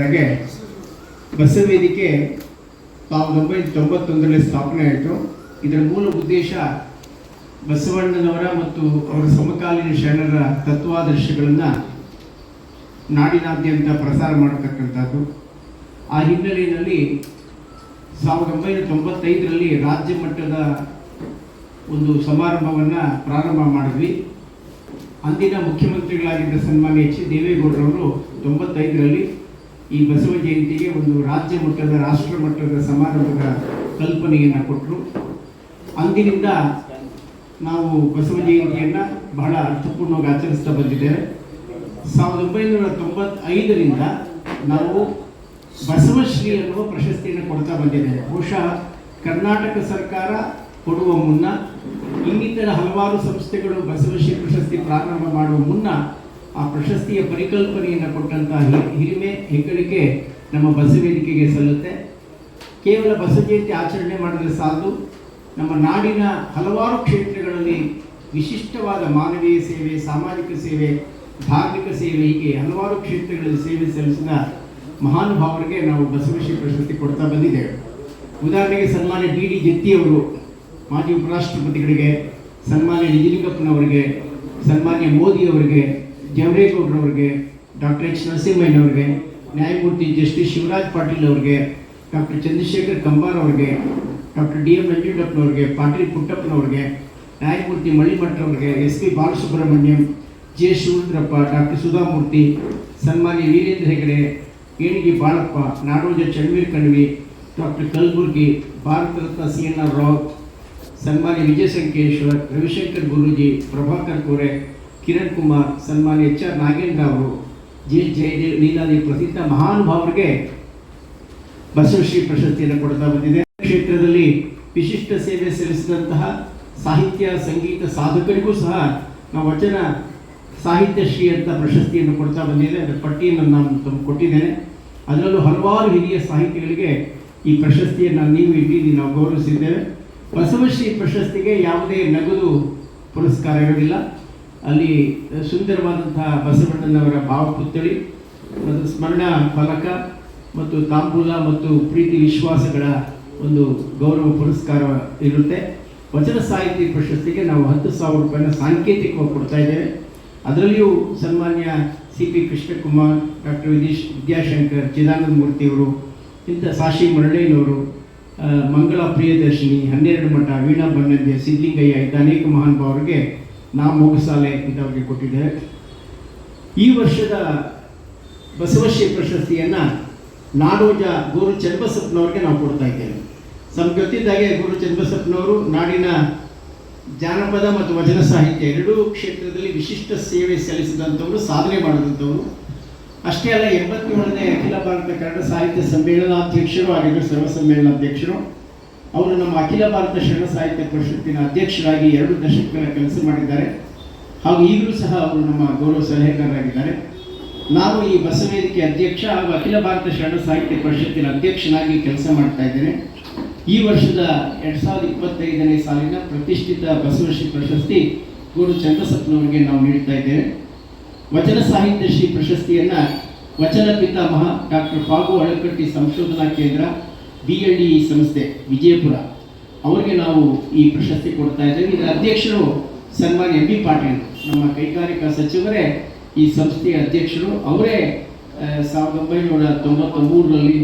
ಹಾಗೆ ಬಸವೇದಿಕೆ ಸಾವಿರದ ಒಂಬೈನೂರ ತೊಂಬತ್ತೊಂದರಲ್ಲಿ ಸ್ಥಾಪನೆ ಆಯಿತು. ಇದರ ಮೂಲ ಉದ್ದೇಶ ಬಸವಣ್ಣನವರ ಮತ್ತು ಅವರ ಸಮಕಾಲೀನ ಶರಣರ ತತ್ವಾದರ್ಶಗಳನ್ನು ನಾಡಿನಾದ್ಯಂತ ಪ್ರಸಾರ ಮಾಡತಕ್ಕಂಥದ್ದು. ಆ ಹಿನ್ನೆಲೆಯಲ್ಲಿ ಸಾವಿರದ ಒಂಬೈನೂರ ತೊಂಬತ್ತೈದರಲ್ಲಿ ರಾಜ್ಯ ಮಟ್ಟದ ಒಂದು ಸಮಾರಂಭವನ್ನು ಪ್ರಾರಂಭ ಮಾಡಿದ್ವಿ. ಅಂದಿನ ಮುಖ್ಯಮಂತ್ರಿಗಳಾಗಿದ್ದ ಸನ್ಮಾನ್ಯ ಎಚ್ ದೇವೇಗೌಡರವರು ತೊಂಬತ್ತೈದರಲ್ಲಿ ಈ ಬಸವ ಜಯಂತಿಗೆ ಒಂದು ರಾಜ್ಯ ಮಟ್ಟದ, ರಾಷ್ಟ್ರ ಮಟ್ಟದ ಸಮಾರಂಭದ ಕಲ್ಪನೆಯನ್ನು ಕೊಟ್ಟರು ಅಂದಿನಿಂದ ನಾವು ಬಸವ ಜಯಂತಿಯನ್ನು ಬಹಳ ಅರ್ಥಪೂರ್ಣವಾಗಿ ಆಚರಿಸ್ತಾ ಬಂದಿದ್ದೇವೆ. ಸಾವಿರದ ಒಂಬೈನೂರ ತೊಂಬತ್ತೈದರಿಂದ ನಾವು ಬಸವಶ್ರೀ ಅನ್ನುವ ಪ್ರಶಸ್ತಿಯನ್ನು ಕೊಡ್ತಾ ಬಂದಿದ್ದೇವೆ. ಬಹುಶಃ ಕರ್ನಾಟಕ ಸರ್ಕಾರ ಕೊಡುವ ಮುನ್ನ, ಇನ್ನಿತರ ಹಲವಾರು ಸಂಸ್ಥೆಗಳು ಬಸವಶ್ರೀ ಪ್ರಶಸ್ತಿ ಪ್ರಾರಂಭ ಮಾಡುವ ಮುನ್ನ ಆ ಪ್ರಶಸ್ತಿಯ ಪರಿಕಲ್ಪನೆಯನ್ನು ಕೊಟ್ಟಂತಹ ಹಿರಿಮೆ ಹೆಗ್ಗಳಿಕೆ ನಮ್ಮ ಬಸವೇದಿಕೆಗೆ ಸಲ್ಲುತ್ತೆ. ಕೇವಲ ಬಸವ ಜಯಂತಿ ಆಚರಣೆ ಮಾಡಿದರೆ ಸಾಲದು ನಮ್ಮ ನಾಡಿನ ಹಲವಾರು ಕ್ಷೇತ್ರಗಳಲ್ಲಿ ವಿಶಿಷ್ಟವಾದ ಮಾನವೀಯ ಸೇವೆ, ಸಾಮಾಜಿಕ ಸೇವೆ, ಧಾರ್ಮಿಕ ಸೇವೆ, ಹೀಗೆ ಹಲವಾರು ಕ್ಷೇತ್ರಗಳಲ್ಲಿ ಸೇವೆ ಸಲ್ಲಿಸಿದ ಮಹಾನುಭಾವರಿಗೆ ನಾವು ಬಸವಶ್ರೀ ಪ್ರಶಸ್ತಿ ಕೊಡ್ತಾ ಬಂದಿದ್ದೇವೆ. ಉದಾಹರಣೆಗೆ ಸನ್ಮಾನ್ಯ ಡಿ ಡಿ ಜತ್ತಿಯವರು ಮಾಜಿ ಉಪರಾಷ್ಟ್ರಪತಿಗಳಿಗೆ, ಸನ್ಮಾನ್ಯ ನಿಜಲಿಂಗಪ್ಪನವರಿಗೆ, ಸನ್ಮಾನ್ಯ ಮೋದಿಯವರಿಗೆ ಜವರೇಗೌಡರವರಿಗೆ ಡಾಕ್ಟರ್ ಎಚ್ ನರಸಿಂಹಯ್ಯನವರಿಗೆ ನ್ಯಾಯಮೂರ್ತಿ ಜಸ್ಟಿಸ್ ಶಿವರಾಜ್ ಪಾಟೀಲ್ ಅವರಿಗೆ ಡಾಕ್ಟರ್ ಚಂದ್ರಶೇಖರ್ ಕಂಬಾರ್ ಅವರಿಗೆ ಡಾಕ್ಟರ್ ಡಿ ಎಂ ನಂಜುಂಡಪ್ಪನವ್ರಿಗೆ ಪಾಟೀಲ್ ಪುಟ್ಟಪ್ಪನವ್ರಿಗೆ ನ್ಯಾಯಮೂರ್ತಿ ಮಳಿಮಠರವರಿಗೆ S P Balasubrahmanyam J Shivarudrappa doctor Sudha Murthy ಸನ್ಮಾನ್ಯ ವೀರೇಂದ್ರ ಹೆಗಡೆ ಏಣಿಗೆ ಬಾಳಪ್ಪ ನಾಡೋಜ Channaveer Kanavi doctor Kalburgi Bharat Ratna C N R Rao ಸನ್ಮಾನ್ಯ ವಿಜಯ ಸಂಕೇಶ್ವರ್ ರವಿಶಂಕರ್ ಗುರೂಜಿ ಪ್ರಭಾಕರ್ ಕೋರೆ ಕಿರಣ್ ಕುಮಾರ್, ಸನ್ಮಾನ್ಯ ಎಚ್ ಆರ್ ನಾಗೇಂದ್ರ ಅವರು, ಜಿ ಜಯದೇವ್, ನೀಲಾದಿ ಪ್ರಸಿದ್ಧ ಮಹಾನುಭಾವರಿಗೆ ಬಸವಶ್ರೀ ಪ್ರಶಸ್ತಿಯನ್ನು ಕೊಡ್ತಾ ಬಂದಿದೆ. ಕ್ಷೇತ್ರದಲ್ಲಿ ವಿಶಿಷ್ಟ ಸೇವೆ ಸಲ್ಲಿಸಿದಂತಹ ಸಾಹಿತ್ಯ, ಸಂಗೀತ ಸಾಧಕರಿಗೂ ಸಹ ನಾವು ವಚನ ಸಾಹಿತ್ಯ ಶ್ರೀ ಅಂತ ಪ್ರಶಸ್ತಿಯನ್ನು ಕೊಡ್ತಾ ಬಂದಿದೆ. ಅದರ ಪಟ್ಟಿಯನ್ನು ನಾನು ತಮ್ಮ ಕೊಟ್ಟಿದ್ದೇನೆ. ಅದರಲ್ಲೂ ಹಲವಾರು ಹಿರಿಯ ಸಾಹಿತಿಗಳಿಗೆ ಈ ಪ್ರಶಸ್ತಿಯನ್ನು ನೀವು ಇಡೀ ನಾವು ಗೌರವಿಸಿದ್ದೇವೆ. ಬಸವಶ್ರೀ ಪ್ರಶಸ್ತಿಗೆ ಯಾವುದೇ ನಗದು ಪುರಸ್ಕಾರ ಇರೋದಿಲ್ಲ. ಅಲ್ಲಿ ಸುಂದರವಾದಂತಹ ಬಸವಣ್ಣನವರ ಭಾವಪುತ್ಥಳಿ ಮತ್ತು ಸ್ಮರಣ ಫಲಕ ಮತ್ತು ತಾಂಬೂಲ ಮತ್ತು ಪ್ರೀತಿ ವಿಶ್ವಾಸಗಳ ಒಂದು ಗೌರವ ಪುರಸ್ಕಾರ ಇರುತ್ತೆ. ವಚನ ಸಾಹಿತ್ಯ ಪ್ರಶಸ್ತಿಗೆ ನಾವು ಹತ್ತು ಸಾವಿರ ರೂಪಾಯಿನ ಸಾಂಕೇತಿಕವಾಗಿ ಕೊಡ್ತಾ ಇದ್ದೇವೆ. ಅದರಲ್ಲಿಯೂ ಸನ್ಮಾನ್ಯ C P Krishnakumar, doctor Vidish Vidyashankar, Chidananda ಮೂರ್ತಿಯವರು ಇಂಥ ಸಾಶಿ ಮುರಳೇನವರು ಮಂಗಳ ಪ್ರಿಯದರ್ಶಿನಿ, ಹನ್ನೆರಡು ಮಠ, ವೀಣಾ ಬನ್ನಂದ್ಯ ಸಿದ್ಲಿಂಗಯ್ಯ ಇದ್ದ ಅನೇಕ ಮಹಾನುಭಾವರಿಗೆ ನಾ ಮೋಗಸಾಲೆ ಅಂತ ಅವರಿಗೆ ಈ ವರ್ಷದ ಬಸವಶ್ರೀ ಪ್ರಶಸ್ತಿಯನ್ನು ನಾಡೋಜ ಗುರು ಚನ್ನಬಸಪ್ಪನವ್ರಿಗೆ ನಾವು ಕೊಡ್ತಾ ಇದ್ದೇವೆ. ನಮ್ಗೆ ಗೊತ್ತಿದ್ದಾಗೆ ಗುರು ಚನ್ನಬಸಪ್ಪನವರು ನಾಡಿನ ಜಾನಪದ ಮತ್ತು ವಚನ ಸಾಹಿತ್ಯ ಎರಡೂ ಕ್ಷೇತ್ರದಲ್ಲಿ ವಿಶಿಷ್ಟ ಸೇವೆ ಸಲ್ಲಿಸಿದಂಥವರು, ಸಾಧನೆ ಮಾಡಿದಂಥವರು. ಅಷ್ಟೇ ಅಲ್ಲ ಎಂಬತ್ತೇಳನೇ ಅಖಿಲ ಭಾರತ ಕನ್ನಡ ಸಾಹಿತ್ಯ ಸಮ್ಮೇಳನಾಧ್ಯಕ್ಷರು ಆಗಿದ್ದರು ಸರ್ವ ಸಮ್ಮೇಳನಾಧ್ಯಕ್ಷರು. ಅವರು ನಮ್ಮ ಅಖಿಲ ಭಾರತ ಶರಣ ಸಾಹಿತ್ಯ ಪರಿಷತ್ತಿನ ಅಧ್ಯಕ್ಷರಾಗಿ ಎರಡು ದಶಕಗಳ ಕೆಲಸ ಮಾಡಿದ್ದಾರೆ. ಹಾಗೂ ಈಗಲೂ ಸಹ ಅವರು ನಮ್ಮ ಗೌರವ ಸಲಹೆಗಾರರಾಗಿದ್ದಾರೆ. ನಾನು ಈ ಬಸವೇದಿಕೆ ಅಧ್ಯಕ್ಷ ಹಾಗೂ ಅಖಿಲ ಭಾರತ ಶರಣ ಸಾಹಿತ್ಯ ಪರಿಷತ್ತಿನ ಅಧ್ಯಕ್ಷನಾಗಿ ಕೆಲಸ ಮಾಡ್ತಾ ಇದ್ದೇನೆ. ಈ ವರ್ಷದ ಎರಡು ಸಾವಿರದ ಇಪ್ಪತ್ತೈದನೇ ಸಾಲಿನ ಪ್ರತಿಷ್ಠಿತ ಬಸವಶ್ರೀ ಪ್ರಶಸ್ತಿ ಗುರು ಚಂದ್ರಸಪ್ನವರಿಗೆ ನಾವು ನೀಡ್ತಾ ಇದ್ದೇವೆ. ವಚನ ಸಾಹಿತ್ಯ ಶ್ರೀ ಪ್ರಶಸ್ತಿಯನ್ನ ವಚನ ಪಿತಾಮಹ ಡಾಕ್ಟರ್ ಫಾಗು ಅಳಕಟ್ಟಿ ಸಂಶೋಧನಾ ಕೇಂದ್ರ ಬಿ ಎಲ್ ಡಿ ಸಂಸ್ಥೆ ವಿಜಯಪುರ, ಅವರಿಗೆ ನಾವು ಈ ಪ್ರಶಸ್ತಿ ಕೊಡ್ತಾ ಇದ್ದೇವೆ. ಇದರ ಅಧ್ಯಕ್ಷರು ಸನ್ಮಾನ್ಯ ಎಂ ಬಿ ಪಾಟೀಲ್, ನಮ್ಮ ಕೈಗಾರಿಕಾ ಸಚಿವರೇ, ಈ ಸಂಸ್ಥೆಯ ಅಧ್ಯಕ್ಷರು. ಅವರೇ ಸಾವಿರದ ಒಂಬೈನೂರ ತೊಂಬತ್ತ ಮೂರರಲ್ಲಿ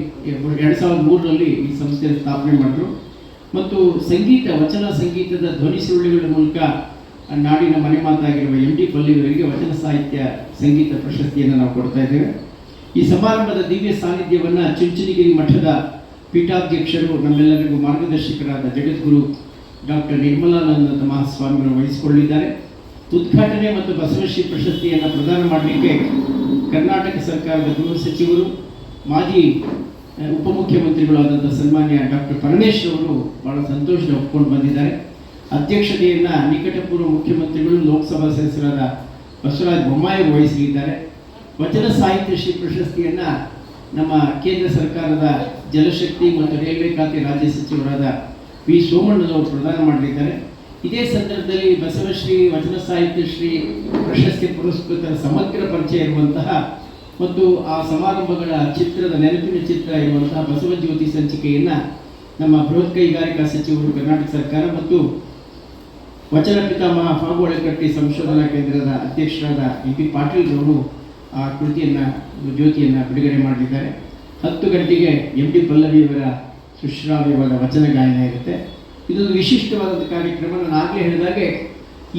ಎರಡು ಸಾವಿರದ ಮೂರರಲ್ಲಿ ಈ ಸಂಸ್ಥೆಯನ್ನು ಸ್ಥಾಪನೆ ಮಾಡಿದ್ರು. ಮತ್ತು ಸಂಗೀತ, ವಚನ ಸಂಗೀತದ ಧ್ವನಿ ಸುರುಳಿಗಳ ಮೂಲಕ ನಾಡಿನ ಮನೆ ಮಾತಾಗಿರುವ ಎಂ ಡಿ ಪಲ್ಲಿಯವರಿಗೆ ವಚನ ಸಾಹಿತ್ಯ ಸಂಗೀತ ಪ್ರಶಸ್ತಿಯನ್ನು ನಾವು ಕೊಡ್ತಾ ಇದ್ದೇವೆ. ಈ ಸಮಾರಂಭದ ದಿವ್ಯ ಸಾನ್ನಿಧ್ಯವನ್ನು ಚುಂಚನಗಿರಿ ಮಠದ ಪೀಠಾಧ್ಯಕ್ಷರು ನಮ್ಮೆಲ್ಲರಿಗೂ ಮಾರ್ಗದರ್ಶಕರಾದ ಜಗದ್ಗುರು ಡಾಕ್ಟರ್ ನಿರ್ಮಲಾನಂದ ಮಹಾಸ್ವಾಮಿಗಳು ವಹಿಸಿಕೊಳ್ಳಿದ್ದಾರೆ ಉದ್ಘಾಟನೆ ಮತ್ತು ಬಸವಶ್ರೀ ಪ್ರಶಸ್ತಿಯನ್ನು ಪ್ರದಾನ ಮಾಡಲಿಕ್ಕೆ ಕರ್ನಾಟಕ ಸರ್ಕಾರದ ಗೃಹ ಸಚಿವರು, ಮಾಜಿ ಉಪಮುಖ್ಯಮಂತ್ರಿಗಳಾದಂಥ ಸನ್ಮಾನ್ಯ ಡಾಕ್ಟರ್ ಪರಮೇಶ್ ಅವರು ಬಹಳ ಸಂತೋಷ ಒಪ್ಕೊಂಡು ಬಂದಿದ್ದಾರೆ. ಅಧ್ಯಕ್ಷತೆಯನ್ನು ನಿಕಟಪೂರ್ವ ಮುಖ್ಯಮಂತ್ರಿಗಳು, ಲೋಕಸಭಾ ಸದಸ್ಯರಾದ ಬಸವರಾಜ ಬೊಮ್ಮಾಯಿ ವಹಿಸಲಿದ್ದಾರೆ. ವಚನ ಸಾಹಿತ್ಯ ಶ್ರೀ ಪ್ರಶಸ್ತಿಯನ್ನು ನಮ್ಮ ಕೇಂದ್ರ ಸರ್ಕಾರದ ಜಲಶಕ್ತಿ ಮತ್ತು ರೈಲ್ವೆ ಖಾತೆ ರಾಜ್ಯ ಸಚಿವರಾದ ವಿ ಸೋಮಣ್ಣನವರು ಪ್ರದಾನ ಮಾಡಲಿದ್ದಾರೆ. ಇದೇ ಸಂದರ್ಭದಲ್ಲಿ ಬಸವಶ್ರೀ ವಚನ ಸಾಹಿತ್ಯ ಶ್ರೀ ಪ್ರಶಸ್ತಿ ಪುರಸ್ಕೃತರ ಸಮಗ್ರ ಪರಿಚಯ ಇರುವಂತಹ ಮತ್ತು ಆ ಸಮಾರಂಭಗಳ ಚಿತ್ರದ ನೆನಪಿನ ಚಿತ್ರ ಇರುವಂತಹ ಬಸವಜ್ಯೋತಿ ಸಂಚಿಕೆಯನ್ನು ನಮ್ಮ ಬೃಹತ್ ಕೈಗಾರಿಕಾ ಸಚಿವರು ಕರ್ನಾಟಕ ಸರ್ಕಾರ ಮತ್ತು ವಚನ ಪಿತಾಮಹ ಫಾಗು ಅಳಕಟ್ಟಿ ಸಂಶೋಧನಾ ಕೇಂದ್ರದ ಅಧ್ಯಕ್ಷರಾದ ಎಂ ಪಿ ಪಾಟೀಲ್ ಅವರು ಆ ಕೃತಿಯನ್ನು ಜ್ಯೋತಿಯನ್ನು ಬಿಡುಗಡೆ ಮಾಡಿದ್ದಾರೆ. ಹತ್ತು ಗಂಟೆಗೆ ಎಂ ಡಿ ಪಲ್ಲವಿಯವರ ಸುಶ್ರಾವ್ಯವಾದ ವಚನ ಗಾಯನ ಇರುತ್ತೆ. ಇದೊಂದು ವಿಶಿಷ್ಟವಾದಂಥ ಕಾರ್ಯಕ್ರಮ. ನಾನು ಆಗಲೇ ಹೇಳಿದಾಗೆ,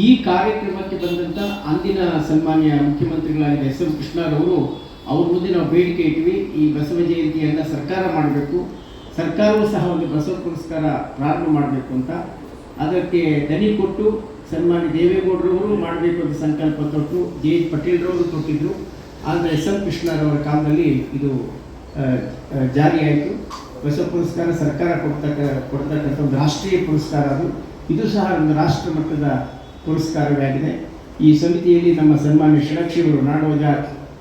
ಈ ಕಾರ್ಯಕ್ರಮಕ್ಕೆ ಬಂದಂಥ ಅಂದಿನ ಸನ್ಮಾನ್ಯ ಮುಖ್ಯಮಂತ್ರಿಗಳಾದ ಎಸ್ ಎಂ ಕೃಷ್ಣರವರು ಅವ್ರ ಮುಂದೆ ನಾವು ಬೇಡಿಕೆ ಇಟ್ವಿ ಈ ಬಸವ ಜಯಂತಿಯನ್ನು ಸರ್ಕಾರ ಮಾಡಬೇಕು. ಸರ್ಕಾರವೂ ಸಹ ಒಂದು ಬಸವ ಪುರಸ್ಕಾರ ಪ್ರಾರಂಭ ಮಾಡಬೇಕು ಅಂತ. ಅದಕ್ಕೆ ದನಿ ಕೊಟ್ಟು ಸನ್ಮಾನ್ಯ ದೇವೇಗೌಡರವರು ಮಾಡಬೇಕು ಅಂತ ಸಂಕಲ್ಪ ತೊಟ್ಟು, ಜೆ ಎಚ್ ಪಟೇಲ್ರವರು ಕೊಟ್ಟಿದ್ದರು ಆದರೆ ಎಸ್ ಎಂ ಕೃಷ್ಣರವರ ಕಾಲದಲ್ಲಿ ಇದು ಜಾರಿಯಾಯಿತು. ಬಸವ ಪುರಸ್ಕಾರ ಸರ್ಕಾರ ಕೊಡ್ತಕ್ಕ, ಕೊಡ್ತಕ್ಕಂಥ ಒಂದು ರಾಷ್ಟ್ರೀಯ ಪುರಸ್ಕಾರ ಅದು. ಇದು ಸಹ ಒಂದು ರಾಷ್ಟ್ರ ಮಟ್ಟದ ಪುರಸ್ಕಾರವೇ ಆಗಿದೆ. ಈ ಸಮಿತಿಯಲ್ಲಿ ನಮ್ಮ ಸನ್ಮಾನ್ಯ ಷಡಕ್ಷಿಯವರು ನಾಡೋಜ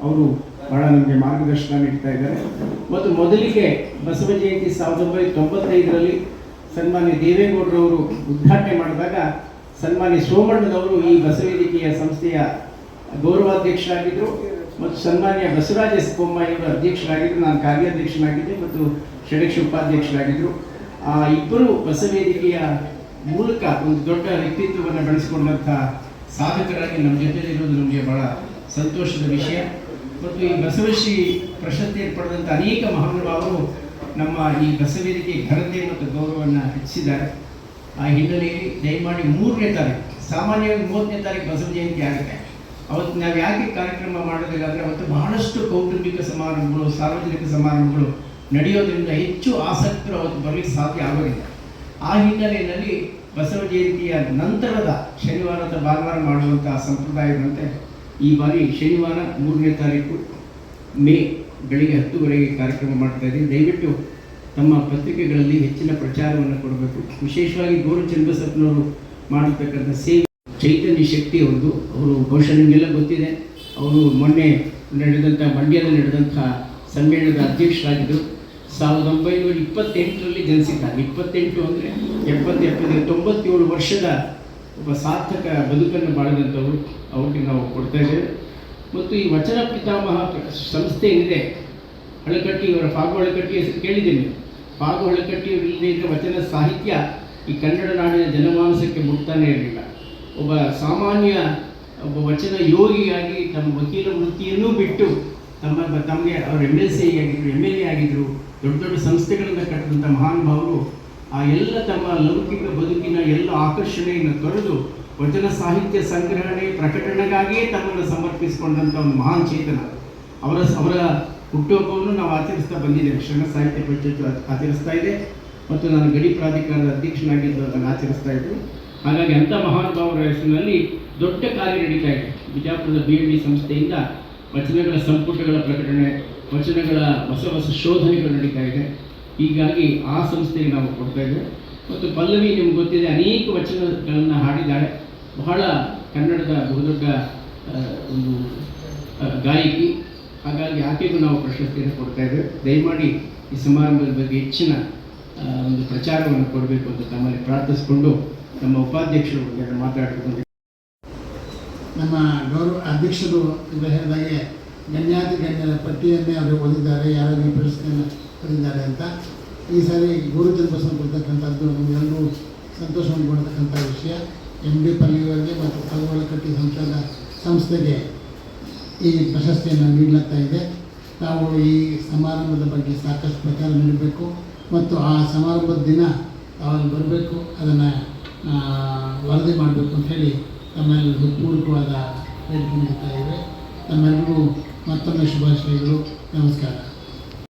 ಅವರು ಬಹಳ ನಮಗೆ ಮಾರ್ಗದರ್ಶನ ನೀಡ್ತಾ ಇದ್ದಾರೆ. ಮತ್ತು ಮೊದಲಿಗೆ ಬಸವ ಜಯಂತಿ ಸಾವಿರದ ಒಂಬೈನೂರ ತೊಂಬತ್ತೈದರಲ್ಲಿ ಸನ್ಮಾನ್ಯ ದೇವೇಗೌಡರವರು ಉದ್ಘಾಟನೆ ಮಾಡಿದಾಗ ಸನ್ಮಾನ್ಯ ಸೋಮಣ್ಣದವರು ಈ ಬಸವೇದಿಕೆಯ ಸಂಸ್ಥೆಯ ಗೌರವಾಧ್ಯಕ್ಷರಾಗಿದ್ದರು ಮತ್ತು ಸನ್ಮಾನ್ಯ ಬಸವರಾಜ ಎಸ್ ಬೊಮ್ಮಾಯಿಯವರು ಅಧ್ಯಕ್ಷರಾಗಿದ್ದರು, ನಾನು ಕಾರ್ಯಾಧ್ಯಕ್ಷನಾಗಿದ್ದೆ ಮತ್ತು ಷಡಕ್ಷ ಉಪಾಧ್ಯಕ್ಷರಾಗಿದ್ದರು. ಆ ಇಬ್ಬರು ಬಸವೇದಿಕೆಯ ಮೂಲಕ ಒಂದು ದೊಡ್ಡ ವ್ಯಕ್ತಿತ್ವವನ್ನು ಬೆಳೆಸಿಕೊಂಡಂಥ ಸಾಧಕರಾಗಿ ನಮ್ಮ ಜೊತೆಲಿರೋದು ನಮಗೆ ಬಹಳ ಸಂತೋಷದ ವಿಷಯ. ಮತ್ತು ಈ ಬಸವಶ್ರೀ ಪ್ರಶಸ್ತಿಯನ್ನು ಪಡೆದಂಥ ಅನೇಕ ಮಹಾನುಭಾವರು ನಮ್ಮ ಈ ಬಸವೇದಿಕೆ ಘನತೆ ಮತ್ತು ಗೌರವವನ್ನು ಹೆಚ್ಚಿಸಿದ್ದಾರೆ. ಆ ಹಿನ್ನೆಲೆಯಲ್ಲಿ ದಯಮಾಡಿ ಮೂರನೇ ತಾರೀಕು, ಸಾಮಾನ್ಯವಾಗಿ ಮೂವತ್ತನೇ ತಾರೀಕು ಬಸವ ಜಯಂತಿ ಆಗುತ್ತೆ. ಅವತ್ತು ನಾವು ಯಾಕೆ ಕಾರ್ಯಕ್ರಮ ಮಾಡೋದಿಲ್ಲ ಅಂದರೆ ಅವತ್ತು ಬಹಳಷ್ಟು ಕೌಟುಂಬಿಕ ಸಮಾರಂಭಗಳು, ಸಾರ್ವಜನಿಕ ಸಮಾರಂಭಗಳು ನಡೆಯೋದ್ರಿಂದ ಹೆಚ್ಚು ಆಸಕ್ತರು ಅವತ್ತು ಬರಲಿಕ್ಕೆ ಸಾಧ್ಯ ಆಗೋದಿಲ್ಲ. ಆ ಹಿನ್ನೆಲೆಯಲ್ಲಿ ಬಸವ ಜಯಂತಿಯ ನಂತರದ ಶನಿವಾರದ ಭಾನುವಾರ ಮಾಡುವಂತಹ ಸಂಪ್ರದಾಯದಂತೆ ಈ ಬಾರಿ ಶನಿವಾರ ಮೂರನೇ ತಾರೀಕು ಮೇ ಬೆಳಿಗ್ಗೆ ಹತ್ತುವರೆಗೆ ಕಾರ್ಯಕ್ರಮ ಮಾಡ್ತಾ ಇದ್ದೀನಿ ದಯವಿಟ್ಟು ತಮ್ಮ ಪತ್ರಿಕೆಗಳಲ್ಲಿ ಹೆಚ್ಚಿನ ಪ್ರಚಾರವನ್ನು ಕೊಡಬೇಕು. ವಿಶೇಷವಾಗಿ ಗೋರು ಚನ್ನಬಸಪ್ಪನವರು ಮಾಡತಕ್ಕಂಥ ಸೇವೆ ಚೈತನ್ಯ ಶಕ್ತಿ ಅವ್ರದ್ದು ಅವರು ಬಹುಶಃ ನಿಮಗೆಲ್ಲ ಗೊತ್ತಿದೆ. ಅವರು ಮೊನ್ನೆ ನಡೆದಂಥ ಮಂಡ್ಯದಲ್ಲಿ ನಡೆದಂಥ ಸಮ್ಮೇಳನದ ಅಧ್ಯಕ್ಷರಾಗಿದ್ದರು ಸಾವಿರದ ಒಂಬೈನೂರ ಇಪ್ಪತ್ತೆಂಟರಲ್ಲಿ ಜನಿಸಿದ್ದಾರೆ. ಇಪ್ಪತ್ತೆಂಟು ಅಂದರೆ ಎಪ್ಪತ್ತು, ಎಪ್ಪತ್ತೈದು, ತೊಂಬತ್ತೇಳು ವರ್ಷದ ಒಬ್ಬ ಸಾರ್ಥಕ ಬದುಕನ್ನು ಬಾಳಿದಂಥವ್ರು ಅವ್ರಿಗೆ ನಾವು ಕೊಡ್ತಾ ಇದ್ದೇವೆ. ಮತ್ತು ಈ ವಚನ ಪಿತಾಮಹ ಸಂಸ್ಥೆ ಏನಿದೆ ಹಳಕಟ್ಟಿ ಅವರ ಫಾಗು ಹಳಕಟ್ಟಿ ಹೆಸರು ಕೇಳಿದ್ದೇನೆ. ಫಾಗು ಹಳಕಟ್ಟಿಯವರಿಲ್ಲದೆ ಇದ್ದರೆ ವಚನ ಸಾಹಿತ್ಯ ಈ ಕನ್ನಡ ನಾಡಿನ ಜನಮಾನಸಕ್ಕೆ ಮುಟ್ತಾನೇ ಇರಲಿಲ್ಲ. ಒಬ್ಬ ಸಾಮಾನ್ಯ ಒಬ್ಬ ವಚನ ಯೋಗಿಯಾಗಿ ತಮ್ಮ ವಕೀಲ ವೃತ್ತಿಯನ್ನು ಬಿಟ್ಟು ತಮ್ಮ ತಮಗೆ ಅವರು ಎಂ ಎಲ್ ಸಿ ಆಗಿದ್ದರು ಎಂ ಎಲ್ ಎ ಆಗಿದ್ದರು ದೊಡ್ಡ ದೊಡ್ಡ ಸಂಸ್ಥೆಗಳನ್ನು ಕಟ್ಟಿದಂಥ ಮಹಾನುಭಾವರು ಆ ಎಲ್ಲ ತಮ್ಮ ಲೌಕಿಕ ಬದುಕಿನ ಎಲ್ಲ ಆಕರ್ಷಣೆಯನ್ನು ತೊರೆದು ವಚನ ಸಾಹಿತ್ಯ ಸಂಗ್ರಹಣೆ ಪ್ರಕಟಣೆಗಾಗಿಯೇ ತಮ್ಮನ್ನು ಸಮರ್ಪಿಸಿಕೊಂಡಂಥ ಒಂದು ಮಹಾನ್ ಚೇತನ. ಅವರ ಅವರ ಹುಟ್ಟುಹಬ್ಬವನ್ನು ನಾವು ಆಚರಿಸ್ತಾ ಬಂದಿದ್ದೇವೆ. ಶರಣ ಸಾಹಿತ್ಯ ಆ- ಆಚರಿಸ್ತಾ ಇದೆ. ಮತ್ತು ನಾನು ಗಡಿ ಪ್ರಾಧಿಕಾರದ ಅಧ್ಯಕ್ಷನಾಗಿದ್ದು ಅದನ್ನು ಆಚರಿಸ್ತಾ ಇದ್ದರು ಹಾಗಾಗಿ ಅಂಥ ಮಹಾನುಭಾವರ ಹೆಸರಿನಲ್ಲಿ ದೊಡ್ಡ ಕಾರ್ಯ ನಡೀತಾ ಇದೆ. ಬಿಜಾಪುರದ ಬಿ ಎಲ್ ಡಿ ಸಂಸ್ಥೆಯಿಂದ ವಚನಗಳ ಸಂಪುಟಗಳ ಪ್ರಕಟಣೆ, ವಚನಗಳ ಹೊಸ ಹೊಸ ಶೋಧನೆಗಳು ನಡೀತಾ ಇದೆ. ಹೀಗಾಗಿ ಆ ಸಂಸ್ಥೆಗೆ ನಾವು ಕೊಡ್ತಾ ಇದ್ದೇವೆ. ಮತ್ತು ಪಲ್ಲವಿ ನಿಮ್ಗೆ ಗೊತ್ತಿದೆ, ಅನೇಕ ವಚನಗಳನ್ನು ಹಾಡಿದ್ದಾಳೆ. ಬಹಳ ಕನ್ನಡದ ಬಹುದೊಡ್ಡ ಒಂದು ಗಾಯಕಿ. ಹಾಗಾಗಿ ಆಕೆಗೂ ನಾವು ಪ್ರಶಸ್ತಿಯನ್ನು ಕೊಡ್ತಾ ಇದ್ದೇವೆ. ದಯಮಾಡಿ ಈ ಸಮಾರಂಭದ ಬಗ್ಗೆ ಹೆಚ್ಚಿನ ಒಂದು ಪ್ರಚಾರವನ್ನು ಕೊಡಬೇಕು ಅಂತ ತಮ್ಮಲ್ಲಿ ಪ್ರಾರ್ಥಿಸಿಕೊಂಡು ನಮ್ಮ ಉಪಾಧ್ಯಕ್ಷರು ಬಗ್ಗೆ ಮಾತಾಡಬೇಕು ನಮ್ಮ ಗೌರವ ಅಧ್ಯಕ್ಷರು ಇದು ಹೇಳಿದಾಗೆ ಗಣ್ಯಾತಿ ಗಣ್ಯರ ಪಟ್ಟಿಯನ್ನೇ ಅವರು ಓದಿದ್ದಾರೆ ಯಾರಾಗಿ ಪ್ರಶ್ನೆಯನ್ನು ಓದಿದ್ದಾರೆ ಅಂತ. ಈ ಸಾರಿ ಗುರು ಜನ್ಮಸನ ಕೊಡ್ತಕ್ಕಂಥದ್ದು ನಮಗೆಲ್ಲರೂ ಸಂತೋಷವನ್ನು ಕೊಡ್ತಕ್ಕಂಥ ವಿಷಯ. ಎಂ ಡಿ ಪಲ್ಲಿಯವರಿಗೆ ಮತ್ತು ಕಲ್ವಳಕಟ್ಟಿ ಸಂಸ್ಥೆಯ ಸಂಸ್ಥೆಗೆ ಈ ಪ್ರಶಸ್ತಿಯನ್ನು ನೀಡಲಾಗ್ತಾ ಇದೆ. ತಾವು ಈ ಸಮಾರಂಭದ ಬಗ್ಗೆ ಸಾಕಷ್ಟು ಪ್ರಚಾರ ನೀಡಬೇಕು ಮತ್ತು ಆ ಸಮಾರಂಭದ ದಿನ ತಾವಲ್ಲಿ ಬರಬೇಕು ಅದನ್ನು ವರದಿ ಮಾಡಬೇಕು ಅಂತ ಹೇಳಿ ತಮ್ಮಲ್ಲಿ ಹೃತ್ಪೂರ್ವಕವಾದ ಬೇಡಿಕೆ ನೀಡ್ತಾ ಇದ್ದಾರೆ. ತಮ್ಮೆಲ್ಲರಿಗೂ ಮತ್ತೊಮ್ಮೆ ಶುಭಾಶಯಗಳು. ನಮಸ್ಕಾರ.